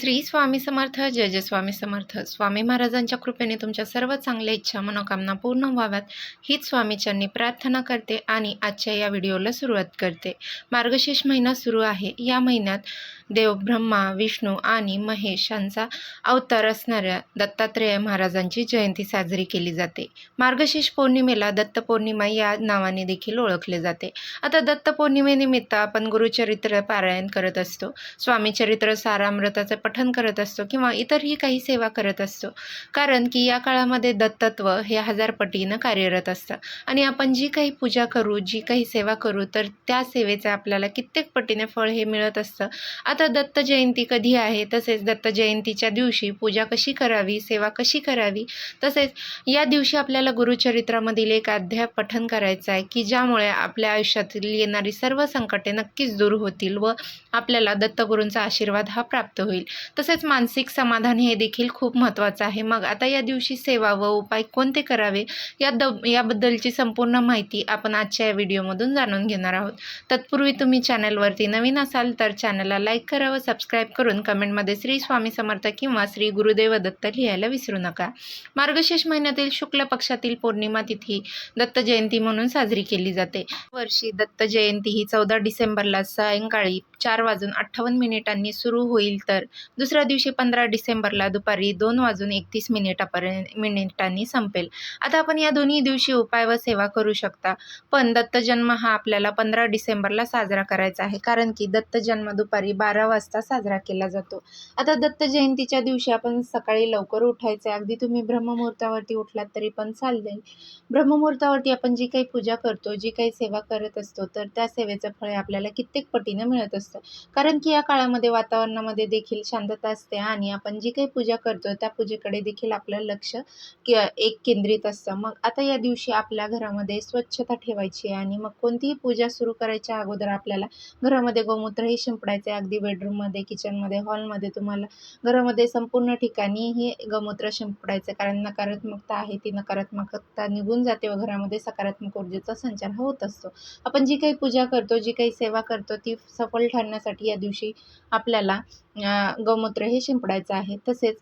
श्री स्वामी समर्थ जय जय स्वामी समर्थ. स्वामी महाराजांच्या कृपेने तुमच्या सर्व चांगल्या इच्छा मनोकामना पूर्ण व्हाव्यात. हीच स्वामीच्यांनी प्रार्थना करते आणि आजच्या या व्हिडिओला सुरुवात करते. मार्गशीर्ष महिना सुरू आहे. या महिन्यात देव ब्रह्मा विष्णू आणि महेश यांचा अवतार असणाऱ्या दत्तात्रेय महाराजांची जयंती साजरी केली जाते. मार्गशीर्ष पौर्णिमेला दत्त पौर्णिमा या नावाने देखील ओळखले जाते. आता दत्त पौर्णिमेनिमित्त आपण गुरुचरित्र पारायण करत असतो. स्वामीचरित्र सारामृताचे पठन करत असतो किंवा इतरही काही सेवा करत असतो. कारण की या काळामध्ये दत्तत्व हे हजार पटीनं कार्यरत असतं. आणि आपण जी काही पूजा करू जी काही सेवा करू तर त्या सेवेचं आपल्याला कित्येक पटीने फळ हे मिळत असतं. आता दत्त जयंती कधी आहे? तसेच दत्त जयंतीच्या दिवशी पूजा कशी करावी? सेवा कशी करावी? तसेच या दिवशी आपल्याला गुरुचरित्रामधील एक अध्याय पठन करायचं आहे की ज्यामुळे आपल्या आयुष्यातील येणारी सर्व संकटे नक्कीच दूर होतील व आपल्याला दत्तगुरूंचा आशीर्वाद हा प्राप्त होईल. तसेच मानसिक समाधान हे देखील खूप महत्त्वाचं आहे. मग आता या दिवशी सेवा व उपाय कोणते करावे? या द याबद्दलची संपूर्ण माहिती आपण आजच्या या व्हिडिओमधून जाणून घेणार आहोत. तत्पूर्वी तुम्ही चॅनलवरती नवीन असाल तर चॅनलला लाईक करा व सबस्क्राईब करून कमेंटमध्ये श्री स्वामी समर्थ किंवा श्री गुरुदेव दत्त लिहायला विसरू नका. मार्गशीर्ष महिन्यातील शुक्ल पक्षातील पौर्णिमा तिथी दत्त जयंती म्हणून साजरी केली जाते. वर्षी दत्त जयंती ही चौदा डिसेंबरला सायंकाळी चार वाजून अठ्ठावन्न मिनिटांनी सुरू होईल तर दुसऱ्या दिवशी पंधरा डिसेंबरला दुपारी दोन वाजून एकतीस मिनिटापर्यंत मिनिटांनी संपेल. आता आपण या दोन्ही दिवशी उपाय व सेवा करू शकता. पण दत्त जन्म हा आपल्याला पंधरा डिसेंबरला साजरा करायचा आहे. कारण की दत्त जन्म दुपारी बारा वाजता साजरा केला जातो. आता दत्त जयंतीच्या दिवशी आपण सकाळी लवकर उठायचं आहे. अगदी तुम्ही ब्रह्ममुहूर्तावरती उठलात तरी पण चालेल ब्रह्ममुहूर्तावरती आपण जी काही पूजा करतो जी काही सेवा करत असतो तर त्या सेवेचं फळ आपल्याला कित्येक पटीनं मिळत असतं. कारण की या काळामध्ये वातावरणामध्ये देखील शांतता असते आणि आपण जी काही पूजा करतो त्या पूजेकडे देखील आपलं लक्ष कि एक केंद्रित असतं. मग आता या दिवशी आपल्या घरामध्ये स्वच्छता ठेवायची आहे आणि मग कोणतीही पूजा सुरू करायच्या अगोदर आपल्याला घरामध्ये गोमूत्रही शिंपडायचे अगदी बेडरूममध्ये किचनमध्ये हॉलमध्ये तुम्हाला घरामध्ये संपूर्ण ठिकाणी हे गोमूत्र शिंपडायचं कारण नकारात्मकता आहे. ती नकारात्मकता निघून जाते व घरामध्ये सकारात्मक ऊर्जेचा संचार होत असतो. आपण जी काही पूजा करतो जी काही सेवा करतो ती सफल ठरण्यासाठी या दिवशी आपल्याला गोमूत्र हे शिंपडायचं आहे. तसेच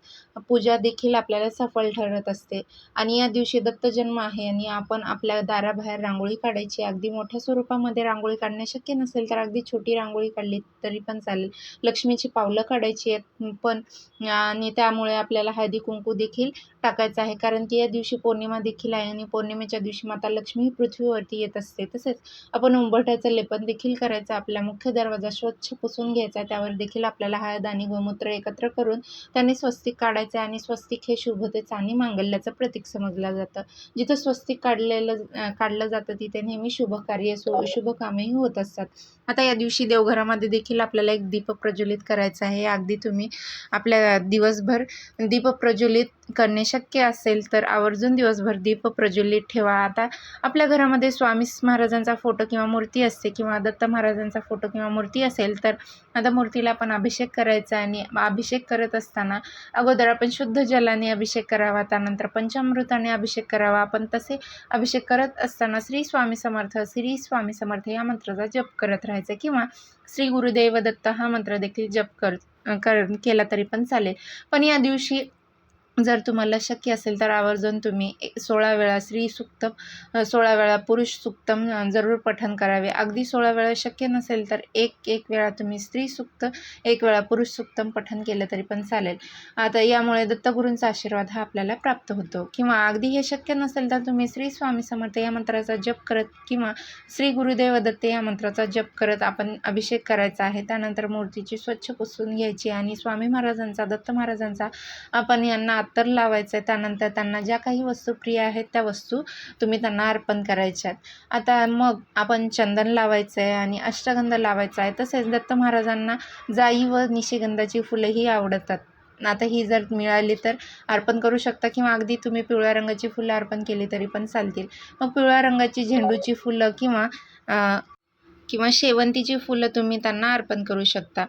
पूजा देखील आपल्याला सफल ठरत असते. आणि या दिवशी दत्तजन्म आहे आणि आपण आपल्या दाराबाहेर रांगोळी काढायची. अगदी मोठ्या स्वरूपामध्ये रांगोळी काढणे शक्य नसेल तर अगदी छोटी रांगोळी काढली तरी पण चालेल. लक्ष्मीची पावलं काढायची आहेत पण आणि त्यामुळे आपल्याला हळदी कुंकू देखील टाकायचं आहे. कारण की या दिवशी पौर्णिमा देखील आहे आणि पौर्णिमेच्या दिवशी माता लक्ष्मी ही पृथ्वीवरती येत असते. तसेच आपण उंबरठ्याचं लेपन देखील करायचं. आपला मुख्य दरवाजा स्वच्छ पुसून घ्यायचा त्यावर देखील आपल्याला हळद आणि गोमूत्र एकत्र करून त्याने स्वस्तिक काढायचे आणि स्वस्तिक हे शुभतेचं आणि मांगल्याचं प्रतीक समजलं जातं. जिथं स्वस्तिक काढलेलं काढलं जातं तिथे नेहमी शुभ कार्य शुभ कामेही होत असतात. आता या दिवशी देवघरामध्ये देखील आपल्याला एक दीप प्रज्वलित करायचा आहे. अगदी तुम्ही आपल्या दिवसभर दीप प्रज्वलित करणे शक्य असेल तर आवर्जून दिवसभर दीप प्रज्वलित ठेवा. आता आपल्या घरामध्ये स्वामी महाराजांचा फोटो किंवा मूर्ती असते किंवा दत्त महाराजांचा फोटो किंवा मूर्ती असेल तर आता मूर्तीला आपण अभिषेक करायचा आणि अभिषेक करत असताना अगोदर आपण शुद्ध जलाने अभिषेक करावा त्यानंतर पंचामृताने अभिषेक करावा. आपण तसे अभिषेक करत असताना श्री स्वामी समर्थ श्री स्वामी समर्थ या मंत्राचा जप करत राहायचं किंवा श्री गुरुदेव दत्त हा मंत्र देखील जप कर कर केला तरी पण चालेल. पण या दिवशी जर तुम्हाला शक्य असेल तर आवर्जून तुम्ही सोळा वेळा स्त्री सुक्तम सोळा वेळा पुरुष सुक्तम जरूर पठन करावे. अगदी सोळा वेळा शक्य नसेल तर एक एक वेळा तुम्ही स्त्री सुक्त एक वेळा पुरुष सुक्तम पठन केलं तरी पण चालेल. आता यामुळे दत्तगुरूंचा आशीर्वाद हा आपल्याला प्राप्त होतो. किंवा अगदी हे शक्य नसेल तर तुम्ही श्री स्वामी समर्थ या मंत्राचा जप करत किंवा श्री गुरुदेव दत्त या मंत्राचा जप करत आपण अभिषेक करायचा आहे. त्यानंतर मूर्तीची स्वच्छ पुसून घ्यायची आणि स्वामी महाराजांचा दत्त महाराजांचा आपण यांना अत्तर लावायचं आहे त्यानंतर त्यांना ज्या काही वस्तू प्रिय आहेत त्या वस्तू तुम्ही त्यांना अर्पण करायच्या आहेत आता मग आपण चंदन लावायचं आहे आणि अष्टगंध लावायचा आहे तसेच दत्त महाराजांना जाई व निशिगंधाची फुलंही आवडतात. आता ही जर मिळाली तर अर्पण करू शकता किंवा अगदी तुम्ही पिवळ्या रंगाची फुलं अर्पण केली तरी पण चालतील. मग पिवळ्या रंगाची झेंडूची फुलं किंवा किंवा शेवंतीची फुलं तुम्ही त्यांना अर्पण करू शकता.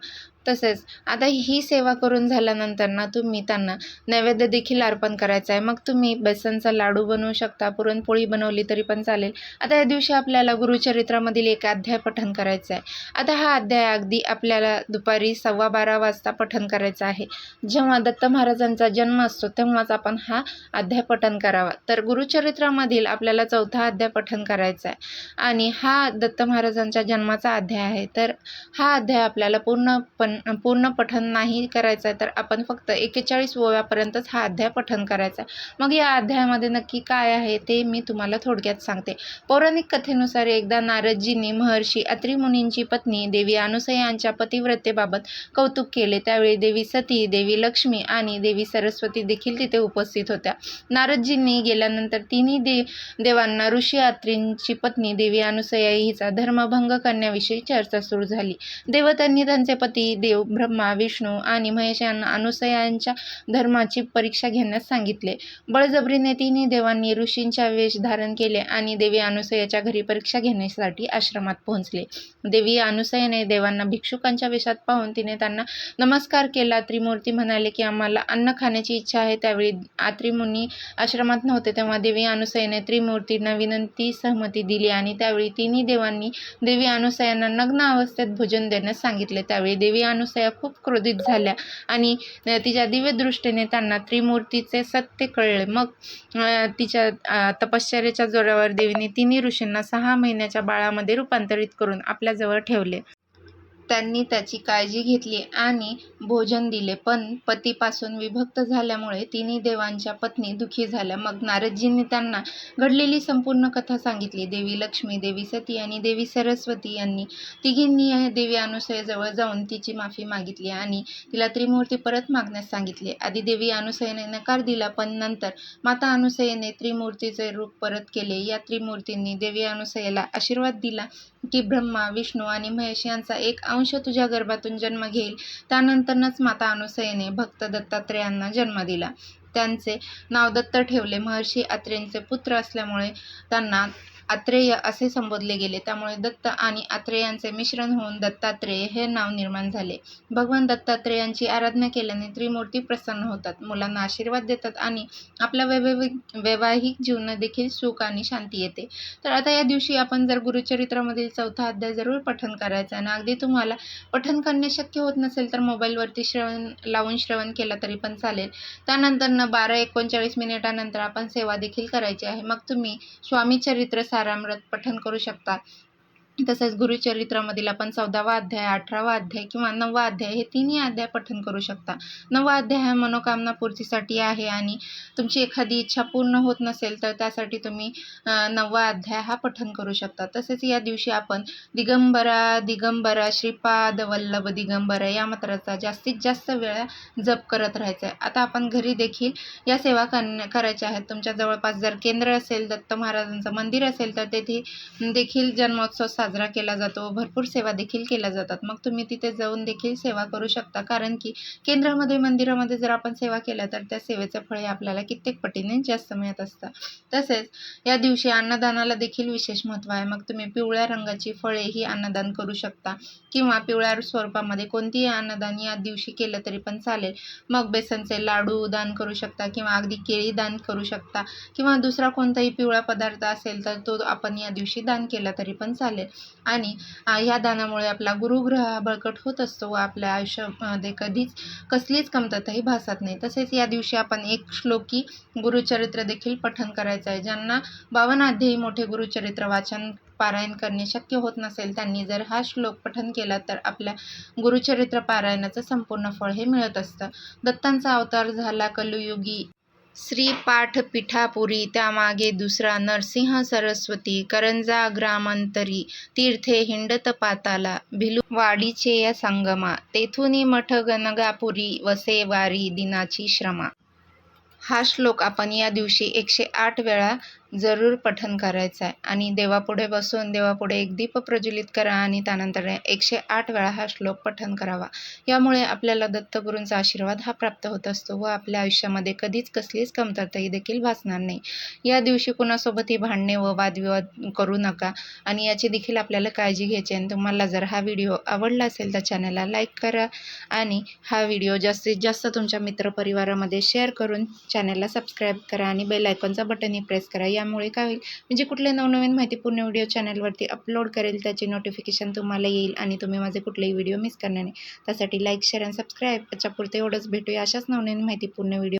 तसेच. आता ही सेवा करून झाल्यानंतर ना तुम्ही त्यांना नैवेद्य देखील अर्पण करायचा आहे. मग तुम्ही बेसनचा लाडू बनवू शकता पुरणपोळी बनवली तरी पण चालेल. आता या दिवशी आपल्याला गुरुचरित्रामधील एक अध्याय पठण करायचा आहे. आता हा अध्याय अगदी आपल्याला दुपारी सव्वा बारा वाजता पठण करायचा आहे. जेव्हा दत्त महाराजांचा जन्म असतो तेव्हाच आपण हा अध्याय पठण करावा. तर गुरुचरित्रामधील आपल्याला चौथा अध्याय पठण करायचा आहे. आणि हा दत्त महाराजांच्या जन्माचा अध्याय आहे. तर हा अध्याय आपल्याला पूर्णपणे पण पूर्ण पठन नाही करायचं आहे तर आपण फक्त एकेचाळीस ओव्यापर्यंतच हा अध्याय पठन करायचा. मग या अध्यायामध्ये नक्की काय आहे ते मी तुम्हाला थोडक्यात सांगते. पौराणिक कथेनुसार एकदा नारदजींनी महर्षी अत्रिमुनींची पत्नी देवी अनुसयांच्या पतिव्रतेबाबत कौतुक केले. त्यावेळी देवी सती देवी लक्ष्मी आणि देवी सरस्वती देखील तिथे उपस्थित होत्या. नारदजींनी गेल्यानंतर तिन्ही दे देवांना ऋषी अत्रींची पत्नी देवी अनुसया हिचा धर्मभंग करण्याविषयी चर्चा सुरू झाली. देवतांनी त्यांचे पती देव ब्रह्मा विष्णू आणि महेश यांना अनुसयांच्या धर्माची परीक्षा घेण्यास सांगितले. बळजबरीने तिन्ही देवांनी ऋषींच्या वेश धारण केले आणि देवी अनुसयाच्या घरी परीक्षा घेण्यासाठी आश्रमात पोहोचले. देवी अनुसयाने देवांना भिक्षुकांच्या वेशात पाहून तिने त्यांना नमस्कार केला. त्रिमूर्ती म्हणाले की आम्हाला अन्न खाण्याची इच्छा आहे. त्यावेळी आत्रिमुनी आश्रमात नव्हते तेव्हा देवी अनुसयाने त्रिमूर्तींना विनंती सहमती दिली आणि त्यावेळी तिन्ही देवांनी देवी अनुसयांना नग्न अवस्थेत भोजन देण्यास सांगितले. त्यावेळी देवी अनुसया खूप क्रोधित झाल्या आणि तिच्या दिव्यदृष्टीने त्यांना त्रिमूर्तीचे सत्य कळले. मग तिच्या तपश्चर्याच्या जोरावर देवीने तिन्ही ऋषींना सहा महिन्याच्या बाळामध्ये रूपांतरित करून आपल्याजवळ ठेवले. त्यांनी त्याची काळजी घेतली आणि भोजन दिले. पण पतीपासून विभक्त झाल्यामुळे तिन्ही देवांच्या पत्नी दुखी झाल्या. मग नारदजींनी त्यांना घडलेली संपूर्ण कथा सांगितली. देवी लक्ष्मी देवी सती आणि देवी सरस्वती यांनी तिघींनी देवी अनुसयेजवळ जाऊन तिची माफी मागितली आणि तिला त्रिमूर्ती परत मागण्यास सांगितले. आधी देवी अनुसयेने नकार दिला पण नंतर माता अनुसयेने त्रिमूर्तीचे रूप परत केले. या त्रिमूर्तींनी देवी अनुसयेला आशीर्वाद दिला की ब्रह्मा विष्णू आणि महेश यांचा एक अंश तुझ्या गर्भातून जन्म घेईल. त्यानंतरच माता अनुसयेने भक्त दत्तात्रेयांना जन्म दिला. त्यांचे नाव दत्त ठेवले. महर्षी अत्रेंचे पुत्र असल्यामुळे त्यांना आत्रेय असे संबोधले गेले. त्यामुळे दत्त आणि आत्रेयांचे मिश्रण होऊन दत्तात्रेय हे नाव निर्माण झाले. भगवान दत्तात्रेयांची आराधना केल्याने त्रिमूर्ती प्रसन्न होतात. मुलांना आशीर्वाद देतात आणि आपल्या वैवाहिक वैवाहिक जीवनात देखील सुख आणि शांती येते. तर आता या दिवशी आपण जर गुरुचरित्रामधील चौथा अध्याय जरूर पठन करायचा आणि अगदी तुम्हाला पठन करणे शक्य होत नसेल तर मोबाईलवरती श्रवण लावून श्रवण केला तरी पण चालेल. त्यानंतर बारा एकोणचाळीस मिनिटानंतर आपण सेवा देखील करायची आहे. मग तुम्ही स्वामी चरित्र सा सारामृत पठण करू शकता. तसेच गुरुचरित्रामधील आपण चौदावा अध्याय अठरावा अध्याय किंवा नववा अध्याय हे तिन्ही अध्याय पठन करू शकता. नववा अध्याय हा मनोकामना पूर्तीसाठी आहे आणि तुमची एखादी इच्छा पूर्ण होत नसेल तर त्यासाठी तुम्ही नववा अध्याय हा पठन करू शकता. तसेच या दिवशी आपण दिगंबरा दिगंबरा श्रीपाद वल्लभ दिगंबरा या मंत्राचा जास्तीत जास्त वेळा जप करत राहायचा आहे आता आपण घरी देखील या सेवा करण्या करायच्या आहेत. तुमच्या जवळपास जर केंद्र असेल दत्त महाराजांचं मंदिर असेल तर तेथे देखील जन्मोत्सव साजरा साजरा केला जातो. भरपूर सेवा देखील केल्या जातात. मग तुम्ही तिथे जाऊन देखील सेवा करू शकता. कारण की केंद्रामध्ये मंदिरामध्ये जर आपण सेवा केल्या तर त्या सेवेचं फळ हे आपल्याला कित्येक पटीने जास्त मिळत असतं तसेच या दिवशी अन्नदानाला देखील विशेष महत्त्व आहे. मग तुम्ही पिवळ्या रंगाची फळे ही अन्नदान करू शकता. किंवा पिवळ्या स्वरूपामध्ये कोणतीही अन्नदान या दिवशी केलं तरी पण चालेल. मग बेसनचे लाडू दान करू शकता किंवा अगदी केळी दान करू शकता. किंवा दुसरा कोणताही पिवळा पदार्थ असेल तर तो आपण या दिवशी दान केला तरी पण चालेल. आणि ह्या दानामुळे आपला गुरुग्रह हा बळकट होत असतो व आपल्या आयुष्यामध्ये कधीच कसलीच कमतरताही भासत नाही. तसेच या दिवशी आपण एक श्लोकी गुरुचरित्र देखील पठण करायचं आहे. ज्यांना बावन अध्यायी मोठे गुरुचरित्र वाचन पारायण करणे शक्य होत नसेल त्यांनी जर हा श्लोक पठन केला तर आपल्या गुरुचरित्र पारायणाचं संपूर्ण फळ हे मिळत असतं. दत्तांचा अवतार झाला कलुयुगी श्री पाठ पिठापुरी त्यामागे दुसरा नरसिंह सरस्वती करंजा ग्रामांतरी तीर्थे हिंडत पाताला भिलू वाडीचे या संगमा तेथुनी मठ गणगापुरी वसे वारी दिनाची श्रमा. हा श्लोक आपण या दिवशी एकशे आठ वेळा जरूर पठन करायचं आहे. आणि देवापुढे बसून देवापुढे एक दीप प्रज्वलित करा आणि त्यानंतर एकशे आठ वेळा हा श्लोक पठन करावा. यामुळे आपल्याला दत्तगुरूंचा आशीर्वाद हा प्राप्त होत असतो व आपल्या आयुष्यामध्ये कधीच कसलीच कमतरताही देखील भासणार नाही. या दिवशी कुणासोबतही भांडणे व वादविवाद करू नका आणि याची देखील आपल्याला काळजी घ्यायची आहे. आणि तुम्हाला जर हा व्हिडिओ आवडला असेल तर चॅनलला लाईक करा आणि हा व्हिडिओ जास्तीत जास्त तुमच्या मित्रपरिवारामध्ये शेअर करून चॅनलला सबस्क्राईब करा आणि बेल आयकॉनचा बटनही प्रेस करा. यामुळे काय होईल? म्हणजे कुठले नवनवीन माहितीपूर्ण व्हिडिओ चॅनलवरती अपलोड करेल त्याची नोटिफिकेशन तुम्हाला येईल आणि तुम्ही माझे कुठलेही व्हिडिओ मिस करणार नाही. त्यासाठी लाईक शेअर आणि सबस्क्राईब याच्यापुरते एवढंच भेटूया अशाच नवनवीन माहितीपूर्ण व्हिडिओ